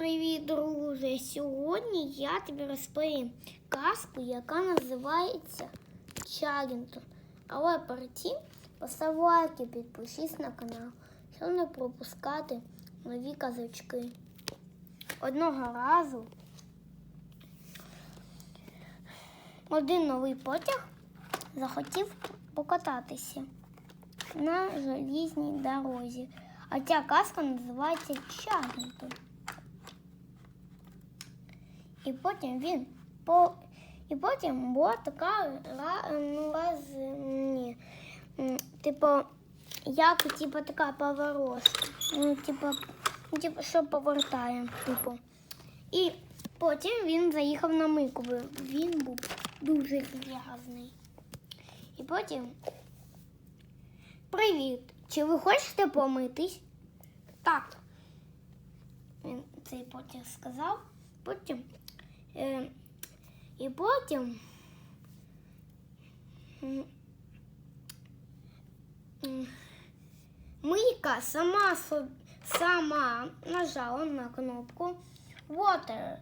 Привіт, друже! Сьогодні я тобі розповім казку, яка називається Чагінтон. Але перед тим постав лайк і підпишись на канал, щоб не пропускати нові казочки. Одного разу один новий потяг захотів покататися на желізній дорозі. А ця казка називається Чагінтон. І потім він по. І потім була така ра- ну, типу, як типу, така поворотка. Ну, типу, ну, типу, що повертає, типу. І потім він заїхав на мийку, бо він був дуже грязний. І потім. Привіт! Чи ви хочете помитись? Так. Він цей потім сказав. Потім. Е, і потім. Мийка сама сама нажала на кнопку Water.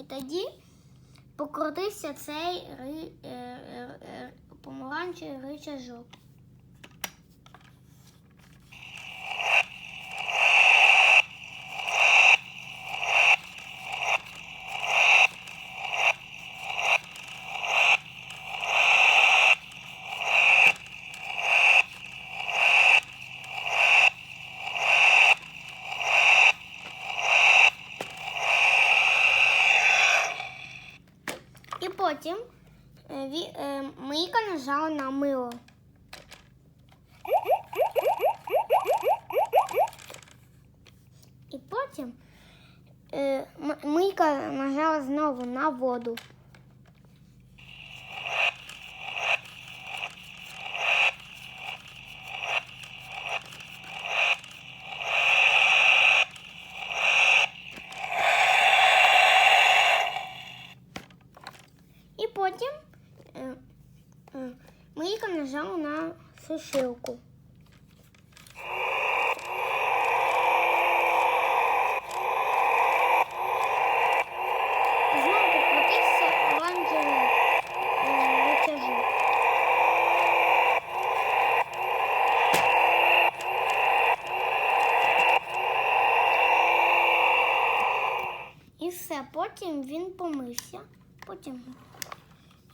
І тоді покрутився цей е, е, помаранчевий ричажок. І потім е, е, мийка нажала на мило. І потім е, мийка нажала знову на воду. Потім е, е, мийка нажала на сушилку. Е. Потім він помився. Потім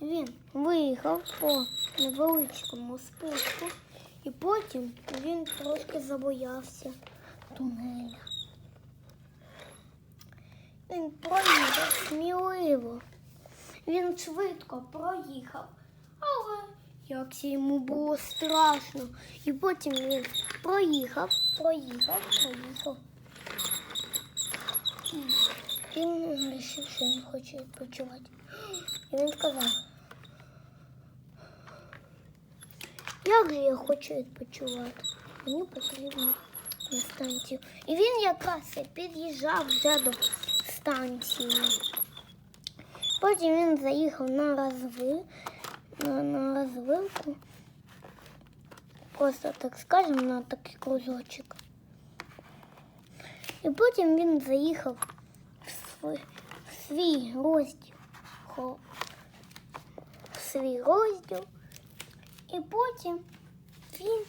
він виїхав по невеличкому спуску, і потім він трошки забоявся тунеля. Він проїхав сміливо. Він швидко проїхав, але як йому було страшно. І потім він проїхав, проїхав, проїхав. Він вирішив, що він хоче відпочивати. І він сказав, як же я хочу відпочивати? Мені потрібно на станцію. І він якраз під'їжджав вже до станції. Потім він заїхав на розви, на, на розвилку. Просто так скажемо, на такий кружочок. І потім він заїхав в свій, в свій розділ. В свій розділ. І потім він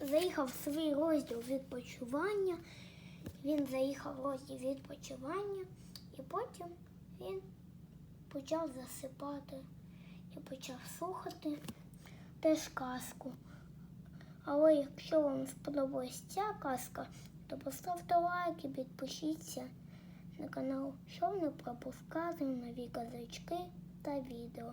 заїхав в свій розділ відпочивання. Він заїхав в розділ відпочивання, і потім він почав засипати і почав слухати теж казку. Але якщо вам сподобалась ця казка, то поставте лайк і підпишіться на канал, щоб не пропускати нові казочки та відео.